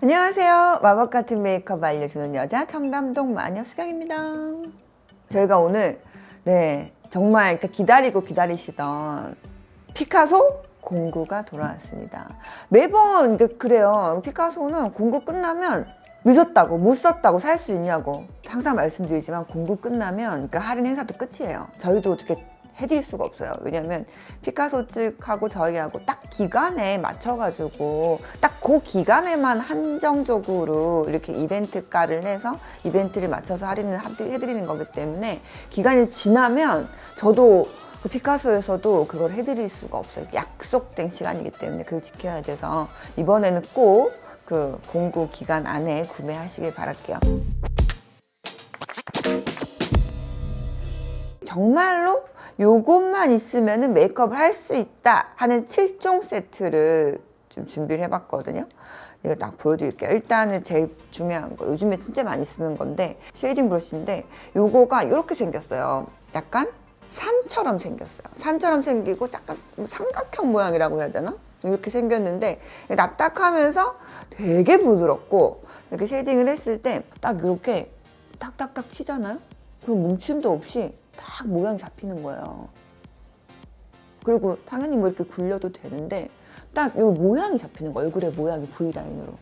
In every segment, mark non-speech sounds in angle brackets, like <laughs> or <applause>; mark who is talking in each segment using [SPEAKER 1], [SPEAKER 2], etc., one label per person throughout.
[SPEAKER 1] 안녕하세요. 마법 같은 메이크업 알려주는 여자 청담동 마녀 수경입니다. 저희가 오늘 네 정말 기다리고 기다리시던 피카소 공구가 돌아왔습니다. 매번 그래요. 피카소는 공구 끝나면 늦었다고 못 썼다고 살 수 있냐고 항상 말씀드리지만 공구 끝나면 그 할인 행사도 끝이에요. 저희도 어떻게 해드릴 수가 없어요. 왜냐면 피카소 측하고 저희하고 딱 기간에 맞춰가지고 딱 그 기간에만 한정적으로 이렇게 이벤트가를 내서 이벤트를 맞춰서 할인을 하- 해드리는 거기 때문에 기간이 지나면 저도 그 피카소에서도 그걸 해드릴 수가 없어요. 약속된 시간이기 때문에 그걸 지켜야 돼서 이번에는 꼭 그 공구 기간 안에 구매하시길 바랄게요. 정말로 요것만 있으면 메이크업을 할 수 있다 하는 7종 세트를 좀 준비를 해봤거든요. 이거 딱 보여드릴게요. 일단은 제일 중요한 거 요즘에 진짜 많이 쓰는 건데 쉐이딩 브러쉬인데 요거가 이렇게 생겼어요. 약간 산처럼 생겼어요. 산처럼 생기고 약간 삼각형 모양이라고 해야 되나? 이렇게 생겼는데 납작하면서 되게 부드럽고 이렇게 쉐이딩을 했을 때 딱 이렇게 탁탁탁 치잖아요. 그럼 뭉침도 없이 딱 모양이 잡히는 거예요. 그리고 당연히 뭐 이렇게 굴려도 되는데 딱 이 모양이 잡히는 거예요. 얼굴의 모양이 V라인으로.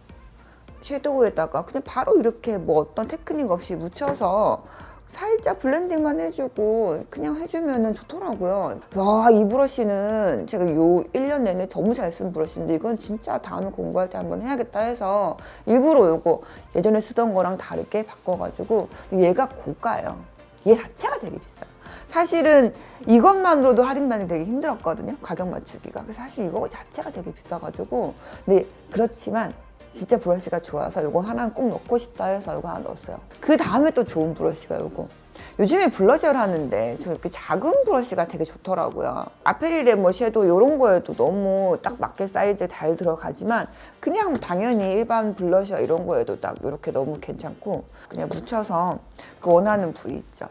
[SPEAKER 1] 섀도우에다가 그냥 바로 이렇게 뭐 어떤 테크닉 없이 묻혀서 살짝 블렌딩만 해주고 그냥 해주면 좋더라고요. 아, 이 브러쉬는 제가 요 1년 내내 너무 잘 쓴 브러쉬인데 이건 진짜 다음에 공부할 때 한번 해야겠다 해서 일부러 요거 예전에 쓰던 거랑 다르게 바꿔가지고 얘가 고가예요. 얘 자체가 되게 비싸요. 사실은 이것만으로도 할인단이 되게 힘들었거든요. 가격 맞추기가. 사실 이거 자체가 되게 비싸가지고. 근데 그렇지만 진짜 브러쉬가 좋아서 이거 하나 꼭 넣고 싶다 해서 이거 하나 넣었어요. 그 다음에 또 좋은 브러쉬가 이거. 요즘에 블러셔를 하는데 저 이렇게 작은 브러쉬가 되게 좋더라고요. 아페릴의 뭐 섀도우 이런 거에도 너무 딱 맞게 사이즈 잘 들어가지만 그냥 당연히 일반 블러셔 이런 거에도 딱 이렇게 너무 괜찮고 그냥 묻혀서 그 원하는 부위 있죠.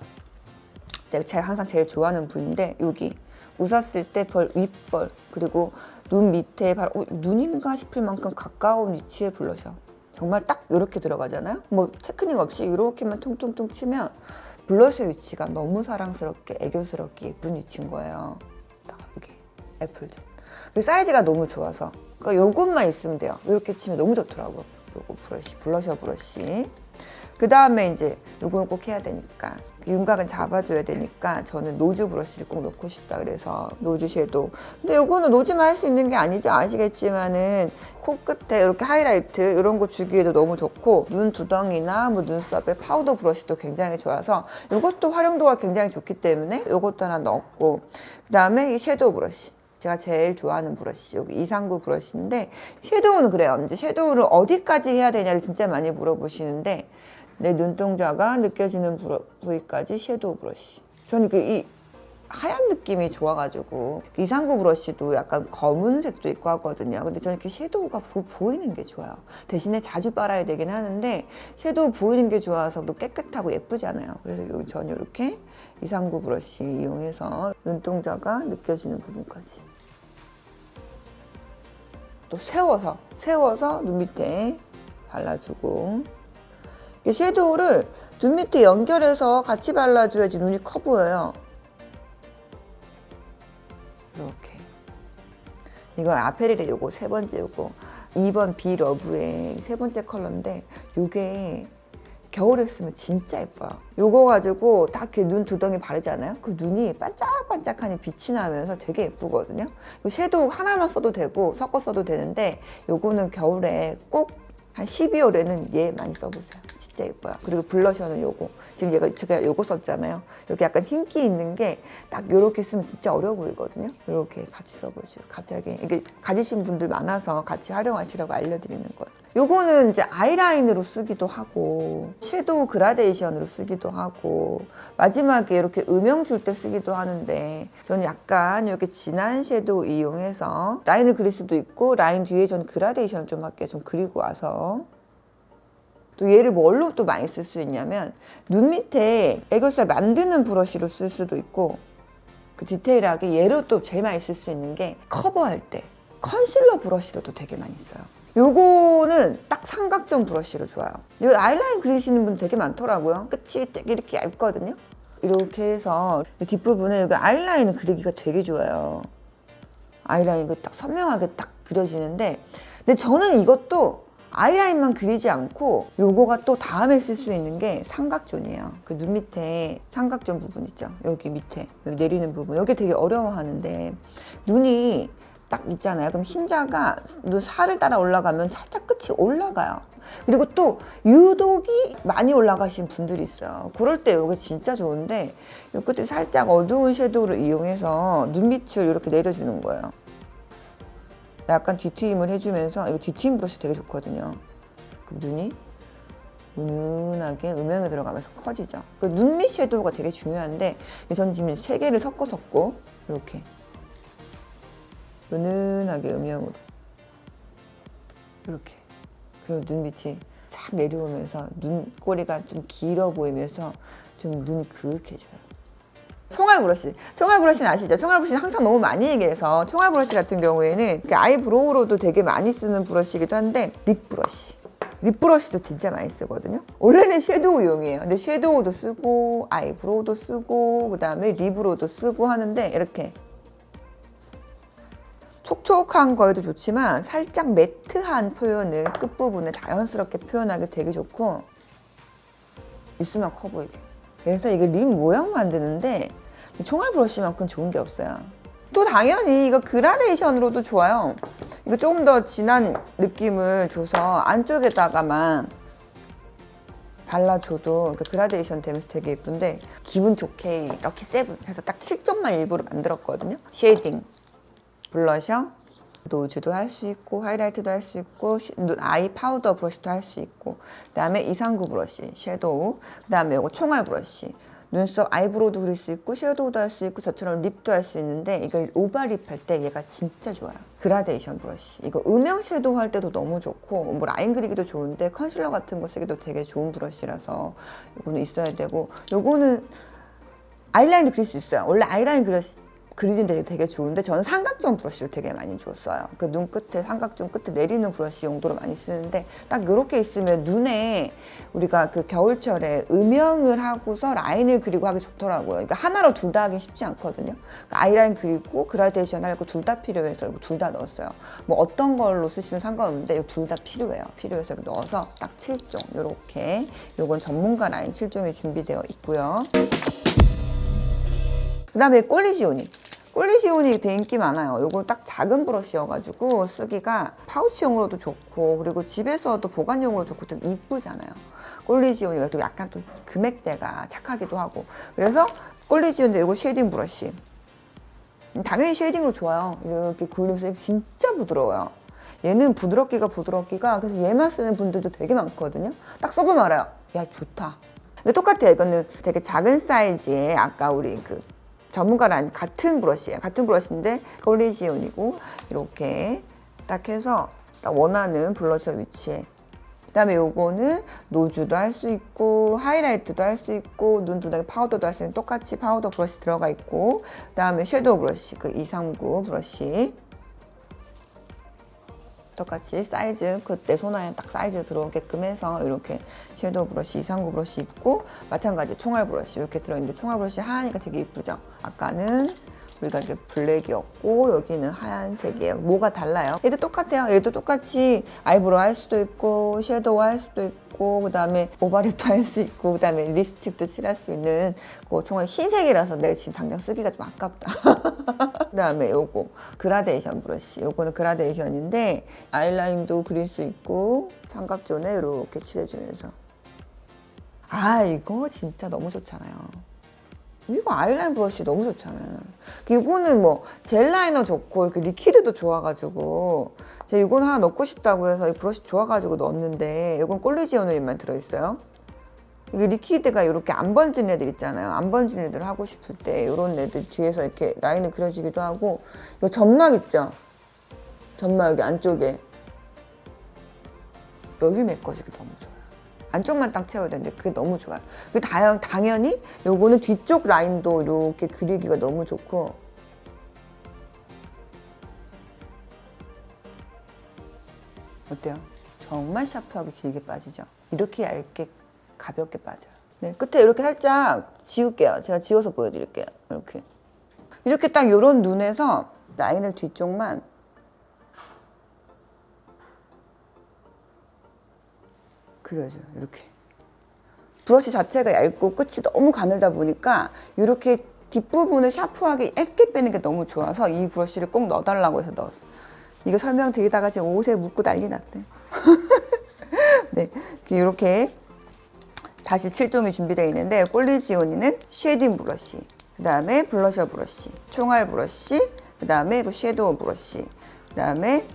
[SPEAKER 1] 제가 항상 제일 좋아하는 부위인데 여기 웃었을 때 벌 윗벌 그리고 눈 밑에 바로 어, 눈인가 싶을 만큼 가까운 위치의 블러셔 정말 딱 이렇게 들어가잖아요 뭐 테크닉 없이 이렇게만 퉁퉁퉁 치면 블러셔 위치가 너무 사랑스럽게 애교스럽게 예쁜 위치인 거예요. 딱 여기 애플존 그리고 사이즈가 너무 좋아서. 그러니까 요것만 있으면 돼요. 이렇게 치면 너무 좋더라고. 요거 브러쉬 블러셔 브러쉬. 그 다음에 이제 요걸 꼭 해야 되니까 윤곽은 잡아줘야 되니까 저는 노즈 브러쉬를 꼭 넣고 싶다 그래서 노즈 섀도우 근데 요거는 노즈만 할 수 있는 게 아니죠 아시겠지만은 코끝에 이렇게 하이라이트 이런 거 주기에도 너무 좋고 눈 두덩이나 뭐 눈썹에 파우더 브러쉬도 굉장히 좋아서 이것도 활용도가 굉장히 좋기 때문에 요것도 하나 넣었고. 그 다음에 이 섀도우 브러쉬 제가 제일 좋아하는 브러쉬 여기 이상구 브러쉬인데 섀도우는 그래요. 이제 섀도우를 어디까지 해야 되냐를 진짜 많이 물어보시는데 내 눈동자가 느껴지는 부러- 부위까지 섀도우 브러쉬. 저는 그 이 하얀 느낌이 좋아가지고 이상구 브러쉬도 약간 검은색도 있고 하거든요. 근데 저는 이렇게 섀도우가 보, 보이는 게 좋아요. 대신에 자주 빨아야 되긴 하는데 섀도우 보이는 게 좋아서 또 깨끗하고 예쁘잖아요. 그래서 저는 이렇게 이상구 브러쉬 이용해서 눈동자가 느껴지는 부분까지. 또 세워서 세워서 눈 밑에 발라주고. 이 섀도우를 눈 밑에 연결해서 같이 발라줘야지 눈이 커 보여요. 이렇게 이거 아페릴의 요거 세 번째 요거 2번 비 러브의 세 번째 컬러인데 요게 겨울에 쓰면 진짜 예뻐요. 요거 가지고 딱 이렇게 눈 두덩이 바르잖아요. 그 눈이 반짝반짝하니 빛이 나면서 되게 예쁘거든요. 이 섀도우 하나만 써도 되고 섞어 써도 되는데 요거는 겨울에 꼭 한 12월에는 얘 많이 써보세요. 진짜 예뻐요. 그리고 블러셔는 요거. 지금 얘가 제가 요거 썼잖아요. 이렇게 약간 흰기 있는 게 딱 요렇게 쓰면 진짜 어려 보이거든요. 요렇게 같이 써보시죠. 갑자기 이게 가지신 분들 많아서 같이 활용하시라고 알려드리는 거예요. 요거는 이제 아이라인으로 쓰기도 하고 섀도우 그라데이션으로 쓰기도 하고 마지막에 이렇게 음영 줄 때 쓰기도 하는데 저는 약간 이렇게 진한 섀도우 이용해서 라인을 그릴 수도 있고 라인 뒤에 저는 그라데이션을 좀 할게 좀 그리고 와서 또 얘를 뭘로 또 많이 쓸 수 있냐면 눈 밑에 애교살 만드는 브러쉬로 쓸 수도 있고 그 디테일하게 얘로 또 제일 많이 쓸 수 있는 게 커버할 때 컨실러 브러쉬로도 되게 많이 써요. 요거는 딱 삼각 삼각존 브러쉬로 좋아요. 이 아이라인 그리시는 분 되게 많더라고요. 끝이 되게 이렇게 얇거든요. 이렇게 해서 이 뒷부분에 여기 아이라인 그리기가 되게 좋아요. 아이라인 이거 딱 선명하게 딱 그려지는데 근데 저는 이것도 아이라인만 그리지 않고 요거가 또 다음에 쓸 수 있는 게 삼각존이에요. 그 눈 밑에 삼각존 부분 있죠. 여기 밑에 여기 내리는 부분 여기 되게 어려워하는데 눈이 딱 있잖아요. 그럼 흰자가 눈 살을 따라 올라가면 살짝 끝이 올라가요. 그리고 또 유독이 많이 올라가신 분들이 있어요. 그럴 때 여기 진짜 좋은데 이 끝에 살짝 어두운 섀도우를 이용해서 눈 밑을 이렇게 내려주는 거예요. 약간 뒤트임을 해주면서 이거 뒤트임 브러쉬 되게 좋거든요. 그 눈이 은은하게 음영에 들어가면서 커지죠. 그 눈밑 섀도우가 되게 중요한데 전 지금 세 개를 섞어 섞고 이렇게 은은하게 음영으로 이렇게 그리고 눈밑이 싹 내려오면서 눈꼬리가 좀 길어 보이면서 좀 눈이 그윽해져요. 총알 브러쉬. 총알 브러쉬는 아시죠? 총알 브러쉬는 항상 너무 많이 얘기해서 총알 브러쉬 같은 경우에는 아이브로우로도 되게 많이 쓰는 브러쉬이기도 한데 립 브러쉬. 립 브러쉬도 진짜 많이 쓰거든요. 원래는 섀도우용이에요. 근데 섀도우도 쓰고 아이브로우도 쓰고 그다음에 립으로도 쓰고 하는데 이렇게 촉촉한 거에도 좋지만 살짝 매트한 표현을 끝부분에 자연스럽게 표현하기 되게 좋고 입술만 커 보이게. 그래서 이거 립 모양 만드는데 총알 브러쉬만큼 좋은 게 없어요. 또 당연히 이거 그라데이션으로도 좋아요. 이거 조금 더 진한 느낌을 줘서 안쪽에다가만 발라줘도 그라데이션 되면서 되게 예쁜데 기분 좋게 럭키 세븐 해서 딱 7점만 일부러 만들었거든요. 쉐이딩, 블러셔, 노즈도 할 수 있고 하이라이트도 할 수 있고 아이 파우더 브러쉬도 할 수 있고 그 다음에 이상구 브러쉬 섀도우 그 다음에 이거 총알 브러쉬 눈썹 아이브로우도 그릴 수 있고 섀도우도 할 수 있고 저처럼 립도 할 수 있는데 이걸 오버립 할 때 얘가 진짜 좋아요 그라데이션 브러쉬 이거 음영 섀도우 할 때도 너무 좋고 뭐 라인 그리기도 좋은데 컨실러 같은 거 쓰기도 되게 좋은 브러쉬라서 이거는 있어야 되고 요거는 아이라인도 그릴 수 있어요. 원래 아이라인 그려, 그리는데 되게 좋은데 저는 삼각존 브러쉬를 되게 많이 줬어요. 그 눈 끝에 삼각존 끝에 내리는 브러쉬 용도로 많이 쓰는데 딱 이렇게 있으면 눈에 우리가 그 겨울철에 음영을 하고서 라인을 그리고 하기 좋더라고요. 그러니까 하나로 둘 다 하기 쉽지 않거든요. 그러니까 아이라인 그리고 그라데이션 하고 둘 다 필요해서 이거 둘 다 넣었어요. 뭐 어떤 걸로 쓰시면 상관없는데 이거 둘 다 필요해요. 필요해서 넣어서 딱 7종 이렇게 요건 전문가 라인 7종이 준비되어 있고요. 그 다음에 꼴리지오니. 꼴리지오니 되게 인기 많아요. 요거 딱 작은 브러쉬여가지고 쓰기가 파우치용으로도 좋고 그리고 집에서도 보관용으로 좋고 되게 이쁘잖아요. 꼴리지오니가 또 약간 또 금액대가 착하기도 하고 그래서 꼴리지오니 요거 쉐이딩 브러쉬. 음, 당연히 쉐이딩으로 좋아요. 이렇게 굴리면서 진짜 부드러워요. 얘는 부드럽기가 부드럽기가 그래서 얘만 쓰는 분들도 되게 많거든요. 딱 써보면 알아요. 야 좋다. 근데 똑같아요. 이거는 되게 작은 사이즈의 아까 우리 그 전문가랑 같은 브러쉬예요. 같은 브러쉬인데 콜리지온이고 이렇게 딱 해서 딱 원하는 블러셔 위치에 그다음에 요거는 노즈도 할 수 있고 하이라이트도 할 수 있고 눈 두덩이 파우더도 할 수 있는 똑같이 파우더 브러쉬 들어가 있고 그다음에 섀도우 브러쉬 그 239 브러쉬 똑같이 사이즈 그때 손안에 딱 사이즈 들어오게끔 해서 이렇게 섀도우 브러쉬, 이상구 브러쉬 있고 마찬가지 총알 브러쉬 이렇게 들어있는데 총알 브러쉬 하얀이가 되게 이쁘죠? 아까는 우리가 이게 블랙이었고 여기는 하얀색이에요. 뭐가 달라요? 얘도 똑같아요. 얘도 똑같이 아이브로우 할 수도 있고 섀도우 할 수도 있고 그다음에 오바립도 할 수 있고 그다음에 립스틱도 칠할 수 있는 그 총알 흰색이라서 내가 지금 당장 쓰기가 좀 아깝다. <laughs> 그다음에 요거 그라데이션 브러쉬. 요거는 그라데이션인데 아이라인도 그릴 수 있고 삼각존에 이렇게 칠해주면서 아 이거 진짜 너무 좋잖아요. 이거 아이라인 브러쉬 너무 좋잖아요. 이거는 뭐 젤 라이너 좋고 이렇게 리퀴드도 좋아가지고 제가 이건 하나 넣고 싶다고 해서 이 브러쉬 좋아가지고 넣었는데 이건 꼴리지오누만 들어있어요. 이게 리퀴드가 이렇게 안 번진 애들 있잖아요. 안 번진 애들 하고 싶을 때 이런 애들 뒤에서 이렇게 라인이 그려지기도 하고 이거 점막 있죠? 점막 여기 안쪽에 여기 메꿔주기 너무 좋아요. 안쪽만 딱 채워야 되는데 그게 너무 좋아요. 그 다양, 당연히 요거는 뒤쪽 라인도 이렇게 그리기가 너무 좋고 어때요? 정말 샤프하게 길게 빠지죠. 이렇게 얇게 가볍게 빠져요. 네, 끝에 이렇게 살짝 지울게요. 제가 지워서 보여드릴게요. 이렇게. 이렇게 딱 요런 눈에서 라인을 뒤쪽만 그려줘요. 이렇게. 브러쉬 자체가 얇고 끝이 너무 가늘다 보니까 이렇게 뒷부분을 샤프하게 얇게 빼는 게 너무 좋아서 이 브러쉬를 꼭 넣어달라고 해서 넣었어. 이거 설명드리다가 지금 옷에 묻고 난리 났대. <laughs> 네, 이렇게 다시 7종이 준비되어 있는데 꼴리지오니는 쉐딩 브러쉬, 그 다음에 블러셔 브러쉬, 총알 브러쉬, 그 다음에 그 섀도우 브러쉬, 그 다음에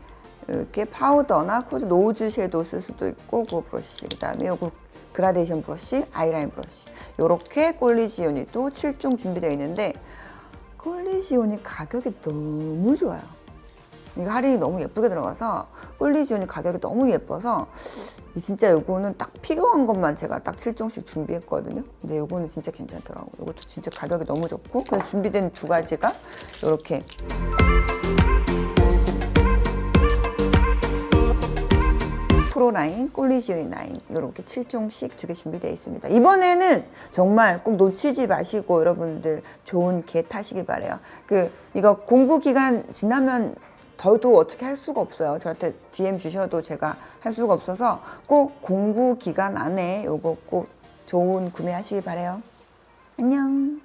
[SPEAKER 1] 이렇게 파우더나 코즈 노즈 섀도우 쓸 수도 있고 그 브러쉬, 그 다음에 요거 그라데이션 브러쉬, 아이라인 브러쉬 이렇게 꼴리지오니도 7종 준비되어 있는데 꼴리지오니 가격이 너무 좋아요. 이거 할인이 너무 예쁘게 들어가서 꼴리지온이 가격이 너무 예뻐서 이 진짜 요거는 딱 필요한 것만 제가 딱 7종씩 준비했거든요. 근데 요거는 진짜 괜찮더라고요. 요것도 진짜 가격이 너무 좋고 그래서 준비된 두 가지가 요렇게 프로라인, 꼴리지오니 라인 이렇게 7종씩 두 개 준비되어 있습니다. 이번에는 정말 꼭 놓치지 마시고 여러분들 좋은 개 타시길 바래요. 그 이거 공구 기간 지나면 저도 어떻게 할 수가 없어요. 저한테 DM 주셔도 제가 할 수가 없어서 꼭 공구 기간 안에 요거 꼭 좋은 구매하시길 바래요. 안녕.